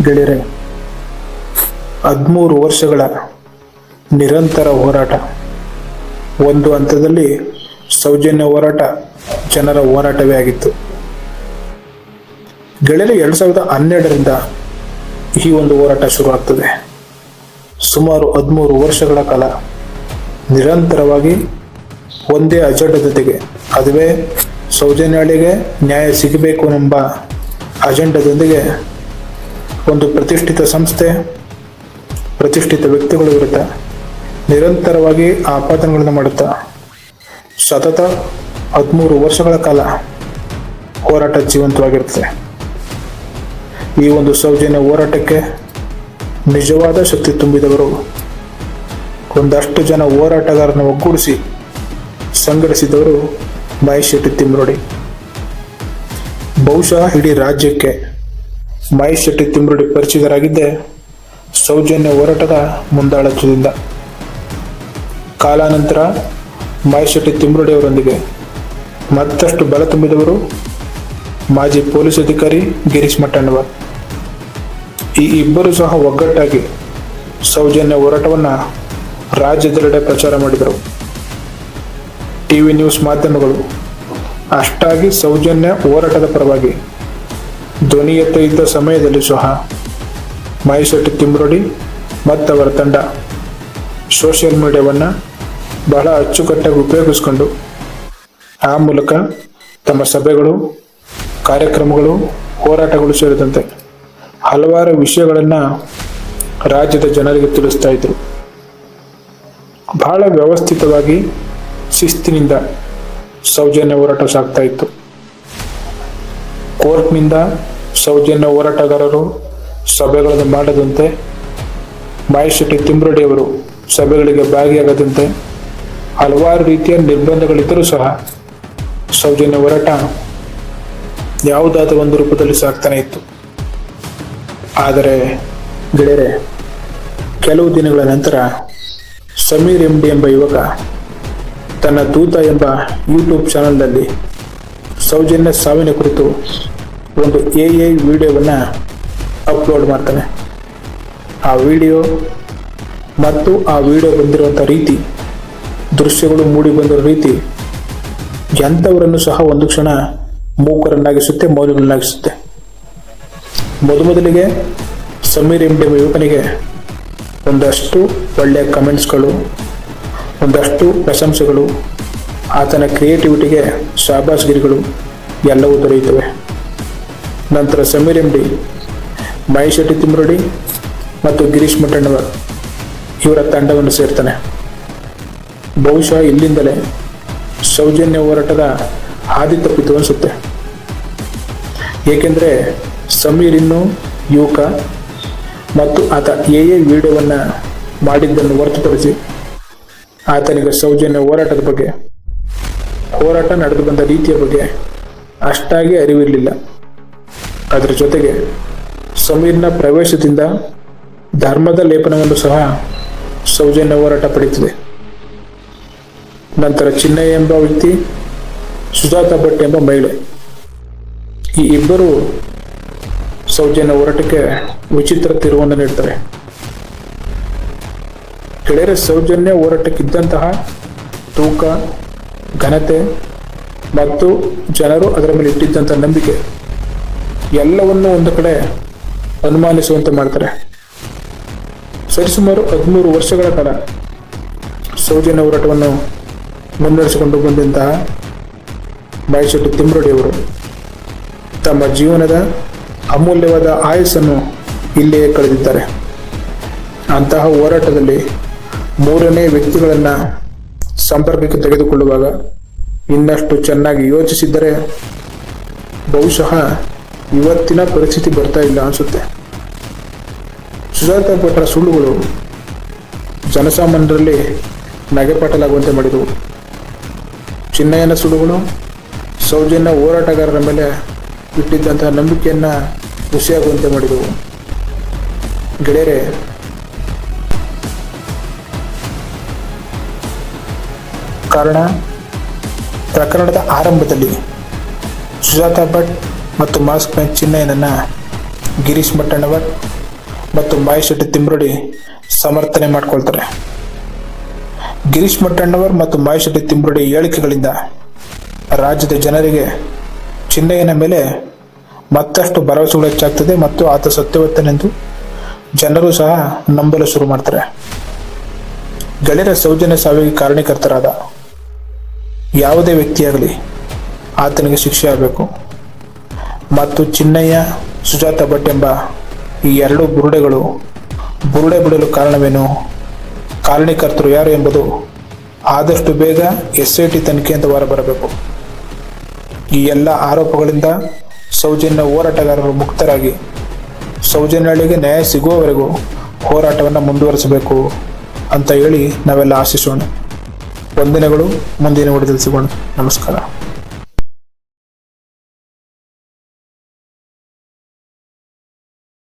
ಗೆಳೆಯರೆ, ಹದಿಮೂರು ವರ್ಷಗಳ ನಿರಂತರ ಹೋರಾಟ. ಒಂದು ಹಂತದಲ್ಲಿ ಸೌಜನ್ಯ ಹೋರಾಟ ಜನರ ಹೋರಾಟವೇ ಆಗಿತ್ತು. ಗೆಳೆಯರೆ, ಎರಡು ಸಾವಿರದ ಹನ್ನೆರಡರಿಂದ ಈ ಒಂದು ಹೋರಾಟ ಶುರುವಾಗ್ತದೆ. ಸುಮಾರು ಹದಿಮೂರು ವರ್ಷಗಳ ಕಾಲ ನಿರಂತರವಾಗಿ ಒಂದೇ ಅಜೆಂಡ ಜೊತೆಗೆ, ಅದುವೇ ಸೌಜನ್ಯಾಳಿಗೆ ನ್ಯಾಯ ಸಿಗಬೇಕು ಎಂಬ ಅಜೆಂಡದೊಂದಿಗೆ ಒಂದು ಪ್ರತಿಷ್ಠಿತ ಸಂಸ್ಥೆ, ಪ್ರತಿಷ್ಠಿತ ವ್ಯಕ್ತಿಗಳು ಇರುತ್ತೆ. ನಿರಂತರವಾಗಿ ಆಪಾದನೆಗಳನ್ನು ಮಾಡುತ್ತಾ. ಸತತ ಹದಿಮೂರು ವರ್ಷಗಳ ಕಾಲ ಹೋರಾಟ ಜೀವಂತವಾಗಿರುತ್ತೆ. ಈ ಒಂದು ಸೌಜನ್ಯ ಹೋರಾಟಕ್ಕೆ ನಿಜವಾದ ಶಕ್ತಿ ತುಂಬಿದವರು. ಒಂದಷ್ಟು ಜನ ಹೋರಾಟಗಾರರನ್ನು ಒಗ್ಗೂಡಿಸಿ ಸಂಘಟಿಸಿದವರು ಮಹೇಶ್ ಶೆಟ್ಟಿ ತಿಮ್ರೋಡಿ. ಬಹುಶಃ ಇಡೀ ರಾಜ್ಯಕ್ಕೆ ಮಹೇಶ್ ಶೆಟ್ಟಿ ತಿಮ್ರೋಡಿ ಪರಿಚಿತರಾಗಿದ್ದೆ ಸೌಜನ್ಯ ಹೋರಾಟದ ಮುಂದಾಳತ್ವದಿಂದ. ಕಾಲಾನಂತರ ಮಹೇಶ್ ಶೆಟ್ಟಿ ತಿಮ್ರೋಡಿ ಅವರೊಂದಿಗೆ ಮತ್ತಷ್ಟು ಬಲ ತುಂಬಿದವರು ಮಾಜಿ ಪೊಲೀಸ್ ಅಧಿಕಾರಿ ಗಿರೀಶ್ ಮಟ್ಟಣ್ಣವ ಈ ಇಬ್ಬರು ಸಹ ಒಗ್ಗಟ್ಟಾಗಿ ಸೌಜನ್ಯ ಹೋರಾಟವನ್ನು ರಾಜ್ಯದೆಲ್ಲೆಡೆ ಪ್ರಚಾರ ಮಾಡಿದರು. ಟಿವಿ ನ್ಯೂಸ್ ಮಾಧ್ಯಮಗಳು ಅಷ್ಟಾಗಿ ಸೌಜನ್ಯ ಹೋರಾಟದ ಪರವಾಗಿ ಧ್ವನಿ ಎತ್ತಿದ್ದ ಸಮಯದಲ್ಲಿ ಸಹ ಮಹೇಶ್ ಶೆಟ್ಟಿ ತಿಮ್ರೋಡಿ ಮತ್ತವರ ತಂಡ ಸೋಷಿಯಲ್ ಮೀಡಿಯಾವನ್ನು ಬಹಳ ಅಚ್ಚುಕಟ್ಟಾಗಿ ಉಪಯೋಗಿಸಿಕೊಂಡು ಆ ಮೂಲಕ ತಮ್ಮ ಸಭೆಗಳು, ಕಾರ್ಯಕ್ರಮಗಳು, ಹೋರಾಟಗಳು ಸೇರಿದಂತೆ ಹಲವಾರು ವಿಷಯಗಳನ್ನು ರಾಜ್ಯದ ಜನರಿಗೆ ತಿಳಿಸ್ತಾ ಇದ್ರು. ಬಹಳ ವ್ಯವಸ್ಥಿತವಾಗಿ ಶಿಸ್ತಿನಿಂದ ಸೌಜನ್ಯ ಹೋರಾಟ ಸಾಗ್ತಾ ಇತ್ತು. ಕೋರ್ಟ್ನಿಂದ ಸೌಜನ್ಯ ಹೋರಾಟಗಾರರು, ಸಭೆಗಳನ್ನು ಮಾಡದಂತೆ, ಮಹೇಶ್ ಶೆಟ್ಟಿ ಸಭೆಗಳಿಗೆ ಭಾಗಿಯಾಗದಂತೆ ಹಲವಾರು ರೀತಿಯ ನಿರ್ಬಂಧಗಳಿದ್ದರೂ ಸಹ ಸೌಜನ್ಯ ಹೋರಾಟ ಯಾವುದಾದ ಒಂದು ರೂಪದಲ್ಲಿ ಸಾಕ್ತಾನೆ ಇತ್ತು. ಆದರೆ ಗೆಳೆಯರೆ, ಕೆಲವು ದಿನಗಳ ನಂತರ ಸಮೀರ್ ಎಂಡಿ ಎಂಬ ಯುವಕ ತನ್ನ ದೂತ ಎಂಬ ಯೂಟ್ಯೂಬ್ ಚಾನಲ್ನಲ್ಲಿ ಸೌಜನ್ಯ ಸಾವಿನ ಕುರಿತು ಒಂದು ಎ ಐ ವಿಡಿಯೋವನ್ನು ಅಪ್ಲೋಡ್ ಮಾಡ್ತಾನೆ. ಆ ವಿಡಿಯೋ ಮತ್ತು ಆ ವಿಡಿಯೋ ಬಂದಿರುವಂಥ ರೀತಿ, ದೃಶ್ಯಗಳು ಮೂಡಿ ಬಂದಿರೋ ರೀತಿ, ಎಂಥವರನ್ನು ಸಹ ಒಂದು ಕ್ಷಣ ಮೂಕರನ್ನಾಗಿಸುತ್ತೆ, ಮೌಲ್ಯಗಳನ್ನಾಗಿಸುತ್ತೆ. ಮೊದಮೊದಲಿಗೆ ಸಮೀರ್ ಎಂ ಡಿ ಯುವಕನಿಗೆ ಒಂದಷ್ಟು ಒಳ್ಳೆಯ ಕಮೆಂಟ್ಸ್ಗಳು ಒಂದಷ್ಟು ಪ್ರಶಂಸೆಗಳು, ಆತನ ಕ್ರಿಯೇಟಿವಿಟಿಗೆ ಶಾಬಾಸ್ಗಿರಿಗಳು ಎಲ್ಲವೂ ದೊರೆಯುತ್ತವೆ. ನಂತರ ಸಮೀರ್ ಎಂ ಡಿ ಮಹೇಶ್ ತಿಮ್ರೋಡಿ ಮತ್ತು ಗಿರೀಶ್ ಮಟ್ಟಣ್ಣವರ್ ಇವರ ತಂಡವನ್ನು ಸೇರ್ತಾನೆ. ಬಹುಶಃ ಇಲ್ಲಿಂದಲೇ ಸೌಜನ್ಯ ಹೋರಾಟದ ಹಾದಿ ತಪ್ಪಿತು ಅನಿಸುತ್ತೆ. ಏಕೆಂದರೆ ಸಮೀರ್ ಇನ್ನು ಯುವಕ ಮತ್ತು ಆತ ಎ ಎ ವಿಡಿಯೋವನ್ನು ಮಾಡಿದ್ದನ್ನು ಹೊರತುಪಡಿಸಿ ಆತನಿಗೆ ಸೌಜನ್ಯ ಹೋರಾಟದ ಬಗ್ಗೆ, ಹೋರಾಟ ನಡೆದು ಬಂದ ರೀತಿಯ ಬಗ್ಗೆ ಅಷ್ಟಾಗಿ ಅರಿವಿರಲಿಲ್ಲ. ಅದರ ಜೊತೆಗೆ ಸಮೀರ್ನ ಪ್ರವೇಶದಿಂದ ಧರ್ಮದ ಲೇಪನವನ್ನು ಸಹ ಸೌಜನ್ಯ ಹೋರಾಟ ಪಡೆಯುತ್ತದೆ ನಂತರ ಚಿನ್ನಯ್ಯ ಎಂಬ ವ್ಯಕ್ತಿ, ಸುಜಾತ ಭಟ್ ಎಂಬ ಮಹಿಳೆ. ಈ ಇಬ್ಬರು ಸೌಜನ್ಯ ಹೋರಾಟಕ್ಕೆ ವಿಚಿತ್ರ ತಿರುವನ್ನು ನೀಡ್ತಾರೆ. ಗೆಳೆಯರ ಸೌಜನ್ಯ ಹೋರಾಟಕ್ಕಿದ್ದಂತಹ ತೂಕ, ಘನತೆ ಮತ್ತು ಜನರು ಅದರ ಮೇಲೆ ಇಟ್ಟಿದ್ದಂಥ ನಂಬಿಕೆ ಎಲ್ಲವನ್ನೂ ಒಂದು ಕಡೆ ಅನುಮಾನಿಸುವಂತೆ ಮಾಡ್ತಾರೆ. ಸರಿಸುಮಾರು ಹದಿಮೂರು ವರ್ಷಗಳ ಕಾಲ ಸೌಜನ್ಯ ಹೋರಾಟವನ್ನು ಮುನ್ನಡೆಸಿಕೊಂಡು ಬಂದಂತಹ ಬಾಯಿಶೆಟ್ಟಿ ತಿಮ್ರೋಡಿಯವರು ತಮ್ಮ ಜೀವನದ ಅಮೂಲ್ಯವಾದ ಆಯಸ್ಸನ್ನು ಇಲ್ಲಿಯೇ ಕಳೆದಿದ್ದಾರೆ. ಅಂತಹ ಹೋರಾಟದಲ್ಲಿ ಮೂರನೇ ವ್ಯಕ್ತಿಗಳನ್ನು ಸಂಪರ್ಕಕ್ಕೆ ತೆಗೆದುಕೊಳ್ಳುವಾಗ ಇನ್ನಷ್ಟು ಚೆನ್ನಾಗಿ ಯೋಚಿಸಿದ್ದರೆ ಬಹುಶಃ ಇವತ್ತಿನ ಪರಿಸ್ಥಿತಿ ಬರ್ತಾ ಇಲ್ಲ ಅನಿಸುತ್ತೆ. ಸುಜಾತ ಭಟ್ರ ಸುಳ್ಳುಗಳು ಜನಸಾಮಾನ್ಯರಲ್ಲಿ ನಗೆಪಾಟಲಾಗುವಂತೆ ಮಾಡಿದವು. ಚಿನ್ನಯ್ಯನ ಸುಳ್ಳುಗಳು, ಸೌಜನ್ಯ ಹೋರಾಟಗಾರರ ಮೇಲೆ ಇಟ್ಟಿದ್ದಂತಹ ನಂಬಿಕೆಯನ್ನು ಹುಸಿಯಾಗುವಂತೆ ಮಾಡಿದವು. ಗೆಳೆಯರೆ, ಕಾರಣ ಪ್ರಕರಣದ ಆರಂಭದಲ್ಲಿ ಸುಜಾತ ಭಟ್ ಮತ್ತು ಮಾಸ್ಕ್ ಮ್ಯಾನ್ ಚಿನ್ನಯ್ಯನನ್ನು ಗಿರೀಶ್ ಮಟ್ಟಣ್ಣವರ್ ಮತ್ತು ಮಹೇಶ್ ಶೆಟ್ಟಿ ತಿಮ್ರಡಿ ಸಮರ್ಥನೆ ಮಾಡ್ಕೊಳ್ತಾರೆ. ಗಿರೀಶ್ ಮಟ್ಟಣ್ಣವರ್ ಮತ್ತು ಮಹೇಶ್ ಶೆಟ್ಟಿ ಏಳಿಕೆಗಳಿಂದ ಹೇಳಿಕೆಗಳಿಂದ ರಾಜ್ಯದ ಜನರಿಗೆ ಚಿನ್ನಯ್ಯನ ಮೇಲೆ ಮತ್ತಷ್ಟು ಭರವಸೆಗಳು ಹೆಚ್ಚಾಗ್ತದೆ ಮತ್ತು ಆತ ಸತ್ಯವತ್ತನೆಂದು ಜನರು ಸಹ ನಂಬಲು ಶುರು ಮಾಡ್ತಾರೆ. ಗೆಳೆಯರ ಸೌಜನ್ಯ ಸಾವಿಗೆ ಕಾರಣೀಕರ್ತರಾದ ಯಾವುದೇ ವ್ಯಕ್ತಿಯಾಗಲಿ ಆತನಿಗೆ ಶಿಕ್ಷೆ ಆಗಬೇಕು. ಮತ್ತು ಚಿನ್ನಯ್ಯ, ಸುಜಾತ ಭಟ್ ಎಂಬ ಈ ಎರಡು ಬುರುಡೆಗಳು ಬುರುಡೆ ಬಿಡಲು ಕಾರಣವೇನು? ಕಾರಣೀಕರ್ತರು ಯಾರು ಎಂಬುದು ಆದಷ್ಟು ಬೇಗ ಎಸ್ ಐ ಟಿ ತನಿಖೆಯಿಂದ ಹೊರಬರಬೇಕು ಈ ಎಲ್ಲ ಆರೋಪಗಳಿಂದ ಸೌಜನ್ಯ ಹೋರಾಟಗಾರರು ಮುಕ್ತರಾಗಿ ಸೌಜನ್ಯಳಿಗೆ ನ್ಯಾಯ ಸಿಗುವವರೆಗೂ ಹೋರಾಟವನ್ನು ಮುಂದುವರಿಸಬೇಕು ಅಂತ ಹೇಳಿ ನಾವೆಲ್ಲ ಆಶಿಸೋಣ. ವಂದನೆಗಳು, ಮುಂದಿನ ವಿಡಿಯೋದಲ್ಲಿ ಸಿಗೋಣ. ನಮಸ್ಕಾರ.